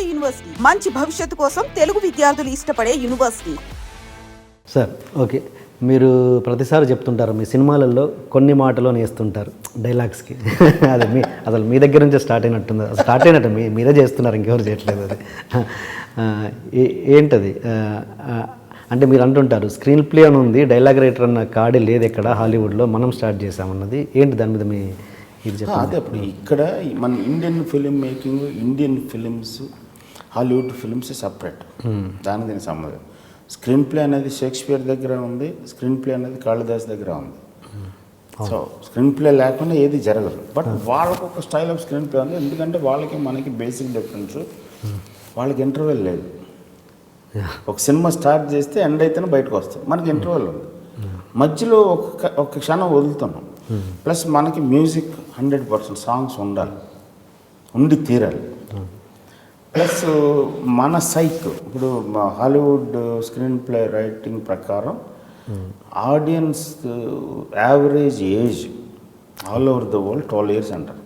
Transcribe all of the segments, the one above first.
నాడు యూనివర్సిటీ. మంచి భవిష్యత్తు కోసం తెలుగు విద్యార్థులు ఇష్టపడే యూనివర్సిటీ. Sir okay. మీరు ప్రతిసారి చెప్తుంటారు మీ సినిమాలలో కొన్ని మాటలు వేస్తుంటారు డైలాగ్స్కి. అది మీ అసలు మీ దగ్గర నుంచే స్టార్ట్ అయినట్టుంది. అసలు స్టార్ట్ అయినట్టు మీ మీరే చేస్తున్నారు ఇంకెవరు చేయట్లేదు అది. ఏంటది? అంటే మీరు అంటుంటారు స్క్రీన్ ప్లే అని ఉంది డైలాగ్ రైటర్ అన్న కార్డే లేదు ఎక్కడ హాలీవుడ్లో మనం స్టార్ట్ చేసామన్నది ఏంటి దాని మీద మీ ఇది అదే అప్పుడు ఇక్కడ మన Indian film making Indian films Hollywood films separate దాని దీనికి సంబంధం. స్క్రీన్ ప్లే అనేది షేక్స్పియర్ దగ్గర ఉంది. స్క్రీన్ ప్లే అనేది కాళిదాస్ దగ్గర ఉంది. సో స్క్రీన్ ప్లే లేకుండా ఏది జరగదు. బట్ వాళ్ళకు ఒక స్టైల్ ఆఫ్ స్క్రీన్ ప్లే ఉంది. ఎందుకంటే వాళ్ళకి మనకి బేసిక్ డిఫరెన్స్ వాళ్ళకి ఇంటర్వెల్ లేదు. ఒక సినిమా స్టార్ట్ చేస్తే ఎండ్ అయితేనే బయటకు వస్తాం మనకి ఇంటర్వెల్ ఉంది. మధ్యలో ఒక ఒక క్షణం వదులుతున్నాం. ప్లస్ మనకి మ్యూజిక్ హండ్రెడ్ పర్సెంట్ సాంగ్స్ ఉండాలి. ఉండి తీరాలి. ప్లస్ మన సైక్ ఇప్పుడు హాలీవుడ్ స్క్రీన్ ప్లే రైటింగ్ ప్రకారం audience average age all over the world twelve years అంటారు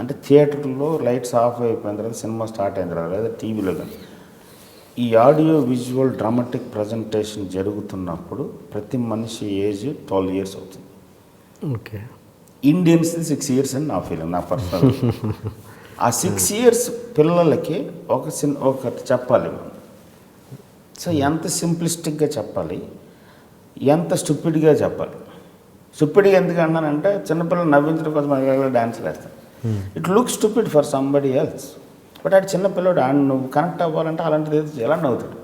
అంటే థియేటర్లో లైట్స్ ఆఫ్ అయిపోయిన తర్వాత సినిమా స్టార్ట్ అయిన తర్వాత లేదా టీవీలో కానీ ఈ ఆడియో విజువల్ డ్రామాటిక్ ప్రజెంటేషన్ జరుగుతున్నప్పుడు ప్రతి మనిషి ఏజ్ ట్వెల్వ్ ఇయర్స్ అవుతుంది. ఓకే. ఇండియన్స్ సిక్స్ ఇయర్స్ అని నా ఫీలింగ్ నా పర్సనల్ ఆ సిక్స్ ఇయర్స్ పిల్లలకి ఒక సిన్ ఒకటి చెప్పాలి. మనం సో ఎంత సింప్లిస్టిక్గా చెప్పాలి ఎంత స్టూపిడ్గా చెప్పాలి. స్టూపిడ్గా ఎందుకు అన్నానంటే చిన్నపిల్లలు నవ్వించడం కోసం డ్యాన్స్ వేస్తాం it look stupid for somebody else but ఆడు చిన్నపిల్లడు ఆడు నువ్వు కనెక్ట్ అవ్వాలంటే అలాంటిది ఏదో ఎలా నవ్వుతాడు.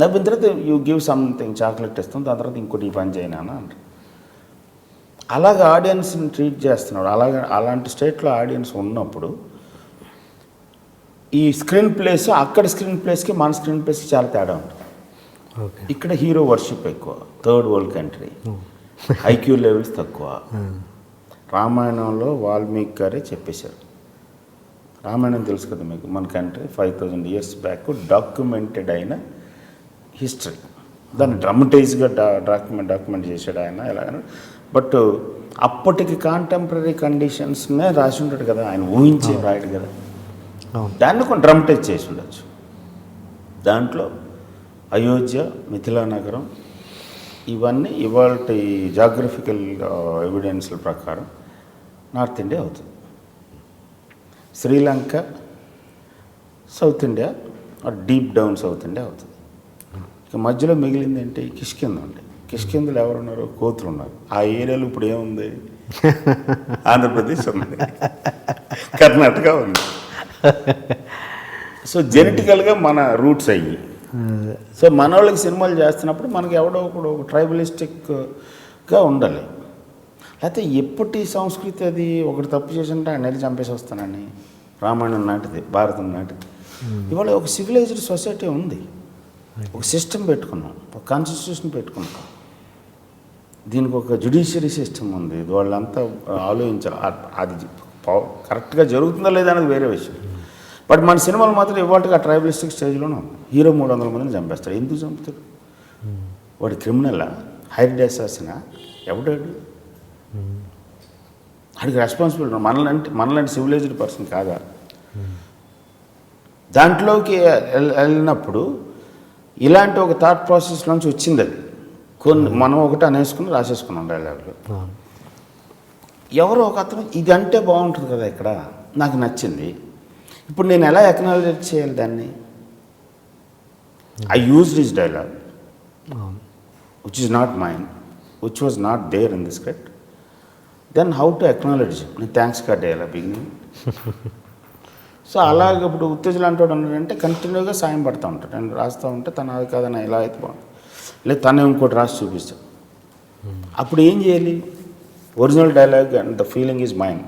నవ్విన తర్వాత యూ గివ్ సంథింగ్ చాక్లెట్ ఇస్తాం దాని తర్వాత ఇంకోటి ఈ పని చేయనా అంటారు అలాగ ఆడియన్స్ని ట్రీట్ చేస్తున్నాడు. అలాగే అలాంటి స్టేట్లో ఆడియన్స్ ఉన్నప్పుడు ఈ స్క్రీన్ ప్లేస్ అక్కడ స్క్రీన్ ప్లేస్కి మన స్క్రీన్ ప్లేస్కి చాలా తేడా ఉంటుంది. ఇక్కడ హీరో వర్షిప్ ఎక్కువ third world country. IQ levels తక్కువ. రామాయణంలో వాల్మీకి గారే చెప్పేశారు. రామాయణం తెలుసు కదా మీకు మన country five thousand years back documented అయిన హిస్టరీ. దాన్ని డ్రమటైజ్గా డా డాక్యుమెంట్ డాక్యుమెంట్ చేశాడు ఆయన ఎలాగని. బట్ అప్పటికి కాంటెంపరీ కండిషన్స్నే రాసి ఉంటాడు కదా ఆయన ఊహించి రాయడు కదా. దాన్ని కొన్ని డ్రమటైజ్ చేసి ఉండొచ్చు. దాంట్లో అయోధ్య మిథిలా నగరం ఇవన్నీ ఇవాళ జాగ్రఫికల్ ఎవిడెన్స్ల ప్రకారం నార్త్ ఇండియా అవుతుంది. Sri Lanka south India deep down south India అవుతుంది. ఇక మధ్యలో మిగిలింది ఏంటి? కిష్కింద ఉంది కిష్కిందలు ఎవరు ఉన్నారు కోతులు ఉన్నారు ఆ ఏరియాలో ఇప్పుడు ఏముంది? ఆంధ్రప్రదేశ్ ఉంది. కర్ణాటక ఉంది. సో జెనెటికల్గా మన రూట్స్ అయ్యి. సో మన వాళ్ళకి సినిమాలు చేస్తున్నప్పుడు మనకి ఎవడో ఒకడు ఒక ట్రైబలిస్టిక్గా ఉండాలి. లేకపోతే ఎప్పటి సంస్కృతి అది? ఒకటి తప్పు చేసింటే వెళ్ళి చంపేసి వస్తానని. రామాయణం నాటిది భారతం నాటిది. ఇవాళ ఒక సివిలైజ్డ్ సొసైటీ ఉంది. ఒక సిస్టమ్ పెట్టుకున్నాం ఒక కాన్స్టిట్యూషన్ పెట్టుకున్నాం. దీనికి ఒక జ్యుడిషియరీ సిస్టమ్ ఉంది. వాళ్ళంతా ఆలోచించాలి. అది కరెక్ట్గా జరుగుతుందా లేదా అనేది వేరే విషయం. బట్ మన సినిమాలు మాత్రం ఇవాళకి ఆ ట్రైబలిస్టిక్ స్టేజ్లోనే ఉంది. హీరో మూడు వందల మందిని చంపేస్తాడు. ఎందుకు చంపుతాడు? వాడు క్రిమినలా? హైడ్ అసాసిన? ఎవడాడు వాడికి రెస్పాన్సిబిలిటీ మనలాంటి మనలాంటి సివిలైజ్డ్ పర్సన్ కాదా? దాంట్లోకి వెళ్- వెళ్ళినప్పుడు ఇలాంటి ఒక థాట్ ప్రాసెస్లోంచి వచ్చింది అది. కొన్ని మనం ఒకటి అనేసుకుని రాసేసుకున్నాం డైలాగులు అవును ఎవరో ఒక అతను ఇది అంటే బాగుంటుంది కదా ఇక్కడ నాకు నచ్చింది. ఇప్పుడు నేను ఎలా ఎక్నాలజీ చేయాలి దాన్ని? I use this dialogue which is not mind which was not there in the script then how to acknowledge నేను థ్యాంక్స్ కార్డ్ వేయాలి బిగినింగ్ సో అలాగే ఇప్పుడు ఉత్తేజలు అంటాడు అంటే కంటిన్యూగా సాయం పడుతూ ఉంటాడు. నేను రాస్తూ ఉంటే తన అది కాదని ఎలా అయితే బాగుంది. లేదు తనే ఇంకోటి రాసి చూపిస్తాడు. అప్పుడు ఏం చేయాలి? Original dialogue and the feeling is mind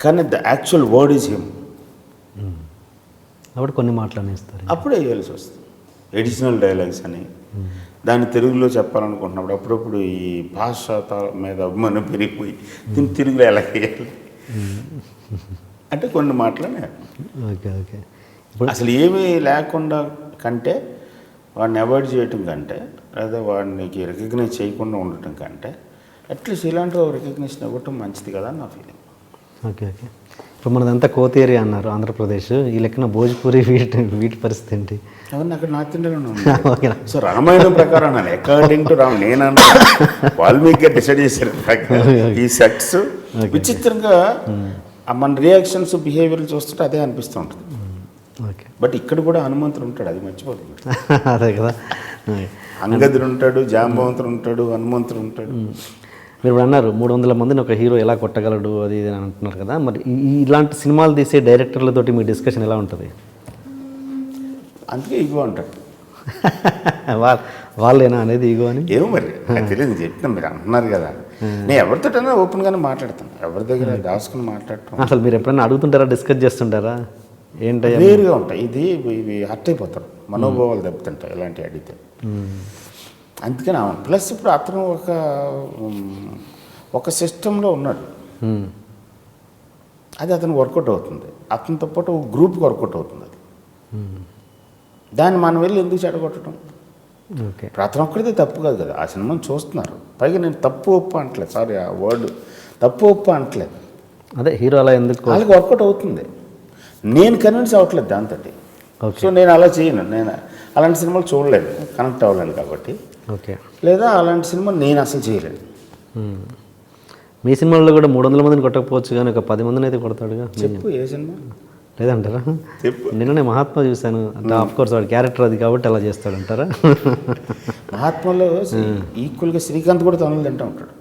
కానీ the actual word is him. అప్పుడు కొన్ని మాటలు అనేస్తారు అప్పుడే వేయాల్సి వస్తుంది. ఎడిషనల్ డైలాగ్స్ అని. దాన్ని తెలుగులో చెప్పాలనుకుంటున్నప్పుడు అప్పుడప్పుడు ఈ భాష మీద అభిమానం పెరిగిపోయి దీన్ని తెలుగులో ఎలా వేయాలి? అంటే కొన్ని మాటలనే. Okay okay. ఇప్పుడు అసలు ఏమీ లేకుండా కంటే వాడిని అవాయిడ్ చేయటం కంటే లేదా వాడికి రికగ్నైజ్ చేయకుండా ఉండటం కంటే అట్లీస్ట్ ఇలాంటి రికగ్నిషన్ ఇవ్వటం మంచిది కదా నా ఫీలింగ్. Okay okay. ఇప్పుడు మనదంతా కోతి ఏరియా అన్నారు ఆంధ్రప్రదేశ్. ఈ లెక్కన భోజ్పూరి వీటి వీటి పరిస్థితి ఏంటి? అవన్నీ అక్కడ నార్త్ ఇండియాలో సో రామాయణం ప్రకారం అన్నాను. అకార్డింగ్ టు రామ్ నేను అన్నా వాల్మీకి డిసైడ్ చేశారు. ఈ సెట్స్ విచిత్రంగా మన రియాక్షన్స్ బిహేవియర్ చూస్తుంటే అదే అనిపిస్తూ ఉంటుంది. ఓకే బట్ ఇక్కడ కూడా హనుమంతుడు ఉంటాడు అది మర్చిపోతుంది అదే కదా. ఓకే. అంగదుడు ఉంటాడు జాంబవంతుడు ఉంటాడు హనుమంతుడు ఉంటాడు. మీరు ఇప్పుడు అన్నారు మూడు వందల మందిని ఒక హీరో ఎలా కొట్టగలడు అది ఇది అని అంటున్నారు కదా. మరి ఇలాంటి సినిమాలు తీసే డైరెక్టర్లతోటి మీ డిస్కషన్ ఎలా ఉంటుంది? అందుకే ఇగో అంటాడు. వాళ్ళ వాళ్ళేనా అనేది ఈగో అని? ఏమో మరి నాకు తెలియదు నేను చెప్తాను మీరు అంటున్నారు కదా. నేను ఎవరితోటైనా ఓపెన్గానే మాట్లాడతాను. ఎవరి దగ్గర దాచుకుని మాట్లాడటం. అసలు మీరు ఎప్పుడైనా అడుగుతుంటారా డిస్కస్ చేస్తుంటారా? ఏంటయ్యా వేరుగా ఉంటాయి. ఇది ఇవి హర్ట్ అయిపోతారు. మనోభావాలు దెబ్బతింటాయి ఇలాంటివి అడిగితే. అందుకని అవును ప్లస్ ఇప్పుడు అతను ఒక ఒక సిస్టంలో ఉన్నాడు. అది అతను వర్కౌట్ అవుతుంది. అతనితో పాటు ఒక గ్రూప్కి వర్కౌట్ అవుతుంది అది. దాన్ని మనం వెళ్ళి ఎందుకు చెడగొట్టడం అతను ఒక్కడితే తప్పు కాదు కదా. ఆ సినిమాని చూస్తున్నారు. పైగా నేను తప్పు ఒప్పు అంటలేదు సారీ ఆ వర్డ్ తప్పు ఒప్పు అంటలేదు అదే హీరో అలా ఎందుకు వాళ్ళకి వర్కౌట్ అవుతుంది. నేను కన్విన్స్ అవ్వట్లేదు దాంతో సో నేను అలా చేయను. నేను అలాంటి సినిమాలు చూడలేదు. కనెక్ట్ అవ్వలేను కాబట్టి. ఓకే. లేదా అలాంటి సినిమా నేను అసలు చేయలేను. మీ సినిమాల్లో కూడా మూడు వందల మందిని కొట్టకపోవచ్చు కానీ ఒక పది మందిని అయితే కొడతాడుగా? చెప్పు ఏ సినిమా? లేదంటారా? చెప్పు. నిన్ననే మహాత్మా చూశాను. అంటే ఆఫ్ కోర్స్ వాడి క్యారెక్టర్ అది కాబట్టి అలా చేస్తాడంటారా? మహాత్మాలో ఈక్వల్గా శ్రీకాంత్ కూడా తనులు తింటూ ఉంటాడు.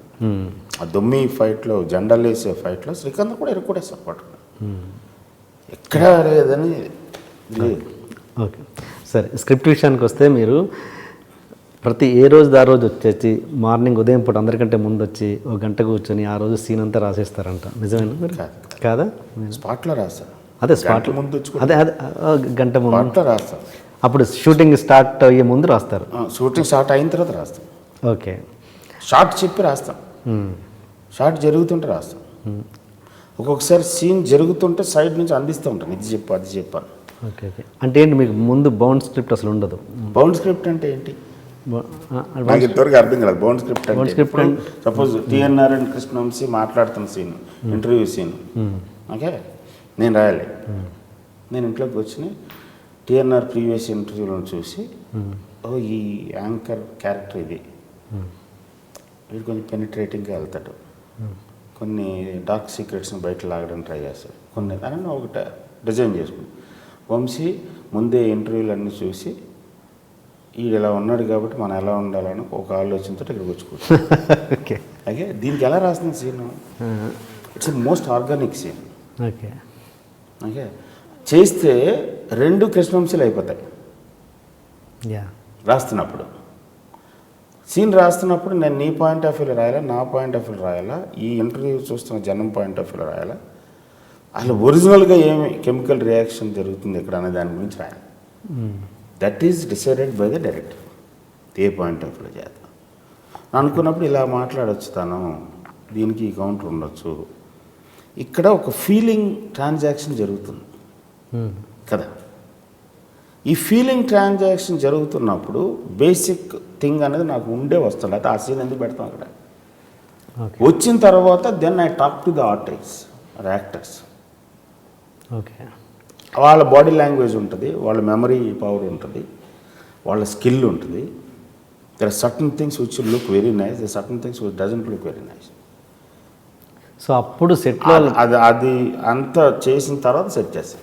ఆ దొమ్మి ఫైట్లో జెండాలు వేసే ఫైట్లో శ్రీకాంత్ కూడా ఎరుక్కొడేస్తాడు పట్టుకుని ఎక్కడా లేదని లేదు. ఓకే. సరే స్క్రిప్ట్ విషయానికి వస్తే మీరు ప్రతి ఏ రోజు ఆ రోజు వచ్చేసి మార్నింగ్ ఉదయం పూట అందరికంటే ముందు వచ్చి ఒక గంట కూర్చొని ఆ రోజు సీన్ అంతా రాసేస్తారంట. నిజమేనా మీరు? కాదు. కాదా. స్పాట్లో రాస్తాను అదే స్పాట్ ముందు వచ్చి అదే అదే గంట ముందు. రాస్తాను అప్పుడు షూటింగ్ స్టార్ట్ అయ్యే ముందు రాస్తారు. షూటింగ్ స్టార్ట్ అయిన తర్వాత రాస్తాం. ఓకే. షార్ట్ చెప్పి రాస్తాం. షార్ట్ జరుగుతుంటే రాస్తాం. ఒక్కొక్కసారి సీన్ జరుగుతుంటే సైడ్ నుంచి అందిస్తూ ఉంటాను ఇది చెప్పు అది చెప్పాను ఓకే ఓకే. అంటే ఏంటి మీకు ముందు బౌండ్ స్క్రిప్ట్ అసలు ఉండదు? బౌండ్ స్క్రిప్ట్ అంటే ఏంటి? నాకు ఇంతవరకు అర్థం కాలేదు. బౌండ్ స్క్రిప్ట్ అంటే script suppose TNR and Krishna Vamsi మాట్లాడుతున్న సీన్ ఇంటర్వ్యూ సీన్. ఓకే? నేను రాయాలి. నేను ఇంట్లోకి వచ్చి టిఎన్ఆర్ ప్రీవియస్ ఇంటర్వ్యూలను చూసి ఓ ఈ యాంకర్ క్యారెక్టర్ ఇది. వీడు కొంచెం పెనిట్రేటింగ్గా వెళ్తాడు. కొన్ని డార్క్ సీక్రెట్స్ని బయట లాగడానికి ట్రై చేస్తాడు. కొన్ని దానిని ఒకట డిజైన్ చేసుకుని వంశీ ముందే ఇంటర్వ్యూలు అన్నీ చూసి ఈడు ఇలా ఉన్నాడు కాబట్టి మనం ఎలా ఉండాలని ఒక ఆలోచనతో ఇక్కడికి వచ్చుకోవచ్చు ఓకే. దీనికి ఎలా రాస్తుంది scene? It's most organic scene okay. Okay? చేస్తే రెండు కృష్ణవంశీలు అయిపోతాయి. యా. రాస్తున్నప్పుడు. సీన్ రాస్తున్నప్పుడు నేను నీ పాయింట్ ఆఫ్ వ్యూలో రాయాలా నా పాయింట్ ఆఫ్ వ్యూలో రాయాలా ఈ ఇంటర్వ్యూ చూస్తున్న జనం పాయింట్ ఆఫ్ వ్యూలో రాయాలా? అసలు ఒరిజినల్గా ఏమి కెమికల్ రియాక్షన్ జరుగుతుంది ఇక్కడ అనే దాని గురించి రాయాలి. That is decided by the director a point of వ్యూలో చేద్దాం. అనుకున్నప్పుడు ఇలా మాట్లాడొచ్చు తను. దీనికి ఈ కౌంటర్ ఉండొచ్చు. ఇక్కడ ఒక ఫీలింగ్ ట్రాన్సాక్షన్ జరుగుతుంది. మ్మ్. కదా? ఈ ఫీలింగ్ ట్రాన్సాక్షన్ జరుగుతున్నప్పుడు బేసిక్ థింగ్ అనేది నాకు ఉండే వస్తుంది. అయితే ఆ సీన్ ఎందుకు పెడతాం అక్కడ? వచ్చిన తర్వాత then I talk to the artist or actors okay వాళ్ళ బాడీ లాంగ్వేజ్ ఉంటుంది వాళ్ళ మెమరీ పవర్ ఉంటుంది వాళ్ళ స్కిల్ ఉంటుంది. There are certain things which look very nice the certain things which doesn't look very nice so అప్పుడు సెట్లో అది అది అంతా చేసిన తర్వాత సెట్ చేస్తాం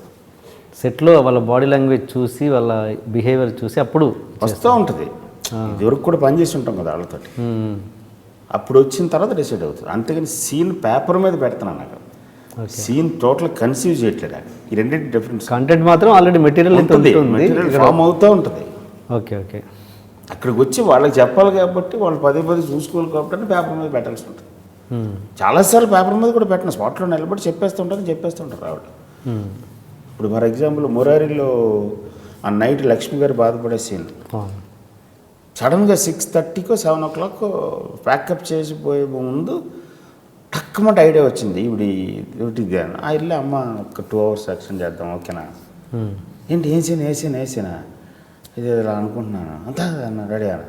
సెట్లో వాళ్ళ బాడీ లాంగ్వేజ్ చూసి వాళ్ళ బిహేవియర్ చూసి అప్పుడు వస్తూ ఉంటుంది. ఇదివరకు కూడా పనిచేసి ఉంటాం కదా వాళ్ళతోటి. మ్మ్. అప్పుడు వచ్చిన తర్వాత డిసైడ్ అవుతుంది. అంతేగాని సీన్ పేపర్ మీద పెడుతున్నాను అక్కడ సీన్ టోటల్ కన్సీవ్ చేయట్లేదు ఈ రెండింటి డిఫరెన్స్. కంటెంట్ మాత్రం ఆల్రెడీ మెటీరియల్ ఉంటుంది. మెటీరియల్ ఫామ్ అవుతూ ఉంటుంది. Okay okay. అక్కడికి వచ్చి వాళ్ళకి చెప్పాలి కాబట్టి వాళ్ళు పదే పదే చూసుకోవాలి కాబట్టి పేపర్ మీద పెట్టాల్సి ఉంటుంది. చాలాసార్లు పేపర్ మీద కూడా పెట్టిన. స్పాట్లో నిలబడి చెప్పేస్తుంటారు చెప్పేస్తుంటారు ఆవిడ. ఇప్పుడు ఫర్ ఎగ్జాంపుల్ మురారిలో ఆ నైట్ లక్ష్మి గారు బాధపడే సీన్. సడన్గా సిక్స్ థర్టీకో సెవెన్ ఓ క్లాక్ ప్యాకప్ చేసిపోయే ముందు టక్కుమంటే ఐడియా వచ్చింది. ఇవిడి ఇవిటి అని ఆ ఇల్లు అమ్మ ఒక టూ అవర్స్ యాక్షన్ చేద్దాం ఓకేనా. ఏంటి ఏం సీన్ ఏ సీన్ ఏ సీనా? ఇది ఇలా అనుకుంటున్నాను. అంతా అన్న రెడీ అన్న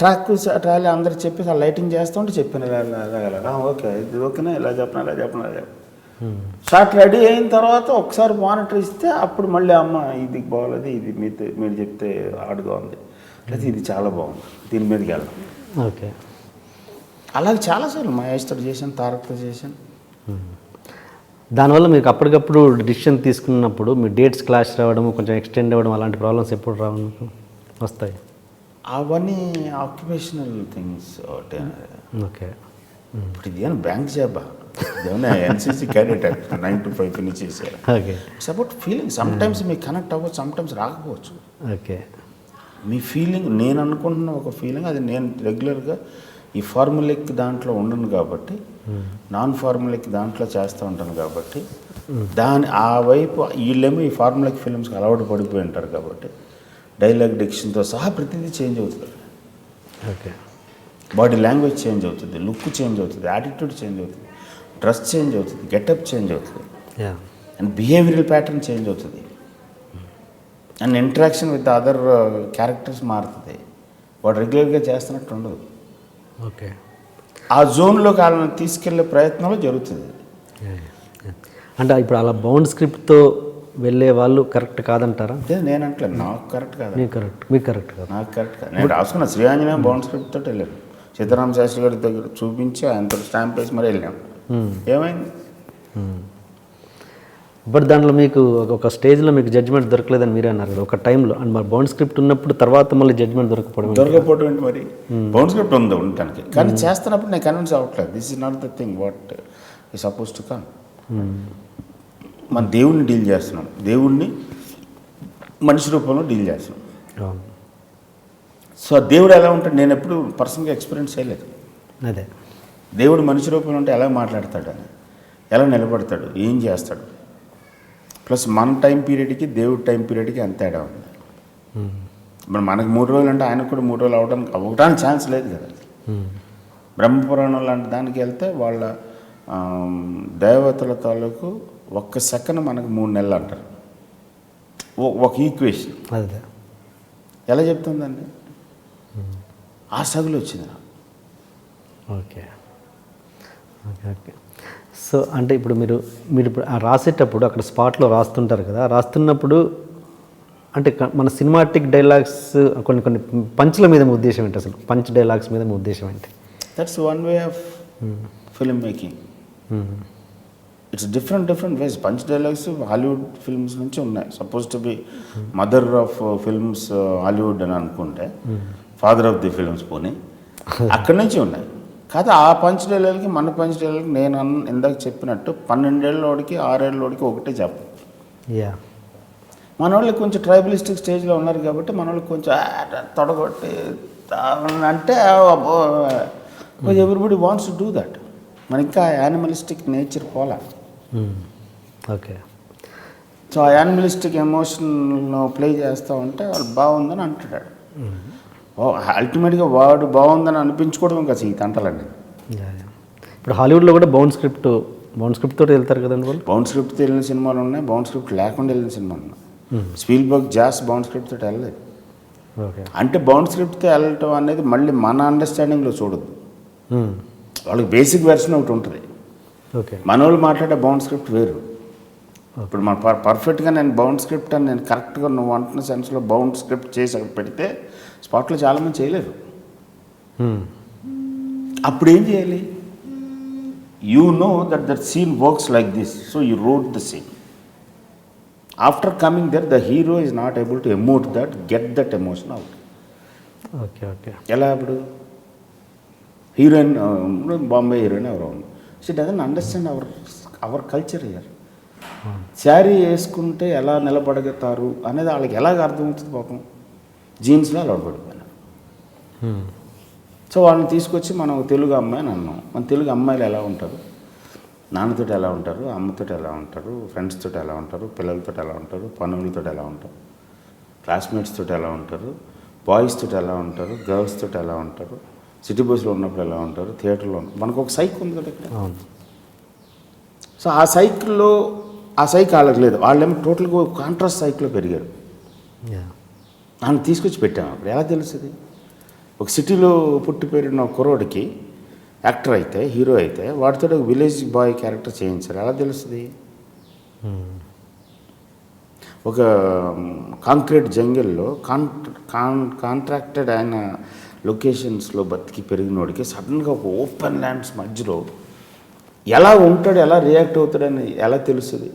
ట్రాక్ ట్రాలీ అందరికి చెప్పేసి ఆ లైటింగ్ చేస్తూ ఉంటే చెప్పాను ఇలా ఇలా ఓకే ఇది ఓకేనా? ఇలా చెప్పనా ఇలా చెప్పనా ఇలా చెప్పనా? షార్ట్ రెడీ అయిన తర్వాత ఒకసారి మానిటర్ ఇస్తే అప్పుడు మళ్ళీ అమ్మ ఇది బాగోలేదు ఇది మీతో మీరు చెప్తే హార్డ్గా ఉంది. లేదా ఇది చాలా బాగుంది దీని మీదకి వెళ్దాం. ఓకే. అలాగే చాలాసార్లు మహేష్తో చేశాను తారక్తో చేశాను. దానివల్ల మీకు అప్పటికప్పుడు డిసిషన్ తీసుకున్నప్పుడు మీ డేట్స్ క్లాష్ రావడం కొంచెం ఎక్స్టెండ్ అవ్వడం అలాంటి ప్రాబ్లమ్స్ ఎప్పుడు రావు మీకు? వస్తాయి? అవన్నీ ఆక్యుపేషనల్ థింగ్స్ ఒకటి. ఓకే. ఇప్పుడు ఇది ఏమైనా బ్యాంక్ జాబా? ఇదేమన్నా NCC cadet nine to five finish చేశారు. Okay. It's about feeling sometimes మీకు కనెక్ట్ అవ్వచ్చు సమ్ టైమ్స్ రాకపోవచ్చు. ఓకే. మీ ఫీలింగ్ నేను అనుకుంటున్న ఒక ఫీలింగ్ అది నేను రెగ్యులర్గా ఈ ఫార్ములిక్ దాంట్లో ఉండను కాబట్టి నాన్ ఫార్ములిక్ దాంట్లో చేస్తూ ఉంటాను కాబట్టి దాని ఆ వైపు వీళ్ళేమో ఈ ఫార్ములిక్ ఫిల్మ్స్కి అలవాటు పడిపోయి ఉంటారు కాబట్టి డైలాగ్ డిక్షన్తో సహా ప్రతిదీ చేంజ్ అవుతుంది. ఓకే. బాడీ లాంగ్వేజ్ చేంజ్ అవుతుంది లుక్ చేంజ్ అవుతుంది యాటిట్యూడ్ చేంజ్ అవుతుంది డ్రెస్ చేంజ్ అవుతుంది గెటప్ చేంజ్ అవుతుంది. అండ్ బిహేవియరల్ ప్యాటర్న్ చేంజ్ అవుతుంది. And interaction with other characters మారుతుంది. వాడు రెగ్యులర్గా చేస్తున్నట్టు ఉండదు. ఓకే. ఆ జోన్లోకి వాళ్ళని తీసుకెళ్ళే ప్రయత్నంలో జరుగుతుంది. అంటే ఇప్పుడు అలా బౌండ్ స్క్రిప్ట్తో వెళ్ళే వాళ్ళు కరెక్ట్ కాదంటారా? నేను అంటలే నాకు కరెక్ట్ కాదు. మీకు కరెక్ట్ మీకు కరెక్ట్ కాదు. నాకు కరెక్ట్ కాదు. నేను రాసుకున్న శ్రీ ఆంజనేయ బౌండ్ స్క్రిప్ట్ తోటి వెళ్ళాను. సీతారామ శాస్త్రి గారి దగ్గర చూపించి ఆయనతో స్టాంప్ వేసి మరి వెళ్ళాం ఏమైంది? బట్ దాంట్లో మీకు ఒక- స్టేజ్లో మీకు జడ్జ్మెంట్ దొరకలేదని మీరే అన్నారు కదా ఒక టైంలో అండ్ మరి బౌండ్ స్క్రిప్ట్ ఉన్నప్పుడు తర్వాత మళ్ళీ జడ్జ్మెంట్ దొరకపోవడం? దొరకపోవడం ఏంటి మరి? బౌండ్ స్క్రిప్ట్ ఉంది ఉండటానికి. కానీ చేస్తున్నప్పుడు నేను కన్విన్స్ అవ్వట్లేదు. This is not the thing what is suppose to come మన దేవుణ్ణి డీల్ చేస్తున్నాం దేవుణ్ణి మనిషి రూపంలో డీల్ చేస్తున్నాం సో ఆ దేవుడు ఎలా ఉంటాడు? నేను ఎప్పుడు పర్సనల్గా ఎక్స్పీరియన్స్ చేయలేదు. అదే. దేవుడు మనిషి రూపంలో ఉంటే ఎలా మాట్లాడతాడు అని ఎలా నిలబడతాడు ఏం చేస్తాడు? ప్లస్ మన టైం పీరియడ్కి దేవుడి టైం పీరియడ్కి ఎంత తేడా ఉంది? ఇప్పుడు మనకి మూడు రోజులు అంటే ఆయనకు కూడా మూడు రోజులు అవడానికి అవ్వడానికి ఛాన్స్ లేదు కదా. బ్రహ్మపురాణం లాంటి దానికి వెళ్తే వాళ్ళ దేవతల తాలూకు ఒక్క సెకండ్ మనకు మూడు నెలలు అంటారు. ఒక ఈక్వేషన్ అదే. ఎలా చెప్తుందండి? ఆ సగులు వచ్చింది నాకు. ఓకే. Okay okay. సో అంటే ఇప్పుడు మీరు మీరు ఇప్పుడు రాసేటప్పుడు అక్కడ స్పాట్లో రాస్తుంటారు కదా రాస్తున్నప్పుడు అంటే మన సినిమాటిక్ డైలాగ్స్ కొన్ని కొన్ని పంచ్ల మీద ఉద్దేశం ఏంటి అసలు? పంచ్ డైలాగ్స్ మీద ఉద్దేశం ఏంటి? That's one way of film making it's different different ways punch dialogues Hollywood films నుంచి ఉన్నాయి. Suppose to be mother of films Hollywood అని అనుకుంటే ఫాదర్ ఆఫ్ ది ఫిల్మ్స్ పోనీ అక్కడి నుంచి ఉన్నాయి. కాదు ఆ పంచ్ డైలాగ్కి మన పంచ్ డైలాగ్ నేను అన్న ఇందాక చెప్పినట్టు పన్నెండేళ్ళలోడికి ఆరేళ్ళలోడికి ఒకటే చెప్పు. యా మన వాళ్ళు కొంచెం ట్రైబలిస్టిక్ స్టేజ్లో ఉన్నారు కాబట్టి మన వాళ్ళు కొంచెం తొడగొట్టి అంటే everybody wants to do that మన ఇంకా యానిమలిస్టిక్ నేచర్ పోలా. ఓకే సో ఆ యానిమలిస్టిక్ ఎమోషన్ ప్లే చేస్తూ ఉంటే వాళ్ళు బాగుందని అంటున్నాడు. అల్టిమేట్గా వాడు బాగుందని అనిపించుకోవడం కదా ఈ తంటలండి. ఇప్పుడు హాలీవుడ్లో కూడా బౌండ్ స్క్రిప్ట్ బౌండ్ స్క్రిప్ట్ తోటి వెళ్తారు కదండి వాళ్ళు? బౌండ్ స్క్రిప్ట్తో వెళ్ళిన సినిమాలు ఉన్నాయి బౌండ్ స్క్రిప్ట్ లేకుండా వెళ్ళిన సినిమాలు ఉన్నాయి. స్పీల్బర్గ్ జాస్ బౌండ్ స్క్రిప్ట్ తోటి వెళ్ళలేదు. ఓకే అంటే బౌండ్ స్క్రిప్ట్తో వెళ్ళటం అనేది మళ్ళీ మన అండర్స్టాండింగ్లో చూడదు వాళ్ళకి బేసిక్ వెర్షన్ ఒకటి ఉంటుంది. ఓకే మన వాళ్ళు మాట్లాడే బౌండ్ స్క్రిప్ట్ వేరు. ఇప్పుడు మన పర్ పర్ఫెక్ట్గా నేను బౌండ్ స్క్రిప్ట్ అని నేను కరెక్ట్గా నువ్వు అంటున్న సెన్స్లో బౌండ్ స్క్రిప్ట్ చేసి అక్కడ పెడితే స్పాట్లో చాలామంది చేయలేరు. అప్పుడు ఏం చేయాలి? You know that that scene works like this so you wrote the scene after coming there the hero is not able to emote that get that emotion out okay okay ఎలా ఇప్పుడు హీరోయిన్ బాంబే హీరోయిన్ ఎవరో ఉంది she doesn't understand our our culture here sari వేసుకుంటే ఎలా నిలబడగతారు అనేది వాళ్ళకి ఎలాగ అర్థమవుతుంది పాపం? జీన్స్లో అలా పడిపోయినారు సో వాళ్ళని తీసుకొచ్చి మనం తెలుగు అమ్మాయి అని అన్నాం. మన తెలుగు అమ్మాయిలు ఎలా ఉంటారు? నాన్నతో ఎలా ఉంటారు? అమ్మతో ఎలా ఉంటారు? ఫ్రెండ్స్ తోటి ఎలా ఉంటారు? పిల్లలతో ఎలా ఉంటారు? పనులతో ఎలా ఉంటారు? క్లాస్మేట్స్ తోటి ఎలా ఉంటారు? బాయ్స్ తోటి ఎలా ఉంటారు? గర్ల్స్ తోటి ఎలా ఉంటారు? సిటీ బస్సులో ఉన్నప్పుడు ఎలా ఉంటారు? థియేటర్లో ఉంటారు మనకు ఒక సైక్ ఉంది కదా ఇక్కడ. సో ఆ సైకిల్లో ఆ సైక్ వాళ్ళకి లేదు. వాళ్ళేమో టోటల్గా కాంట్రాస్ట్ సైకిల్లో పెరిగారు. నన్ను తీసుకొచ్చి పెట్టాము అప్పుడు. ఎలా తెలుస్తుంది? ఒక సిటీలో పుట్టి పెరిగిన ఒక కుర్రోడికి యాక్టర్ అయితే హీరో అయితే వాడితో ఒక విలేజ్ బాయ్ క్యారెక్టర్ చేయించారు. ఎలా తెలుస్తుంది? ఒక కాంక్రీట్ జంగిల్లో కాన్ కాన్ కాంట్రాక్టెడ్ అయిన లొకేషన్స్లో బతికి పెరిగినోడికి సడన్గా ఒక ఓపెన్ ల్యాండ్స్ మధ్యలో ఎలా ఉంటాడు ఎలా రియాక్ట్ అవుతాడని ఎలా తెలుస్తుంది?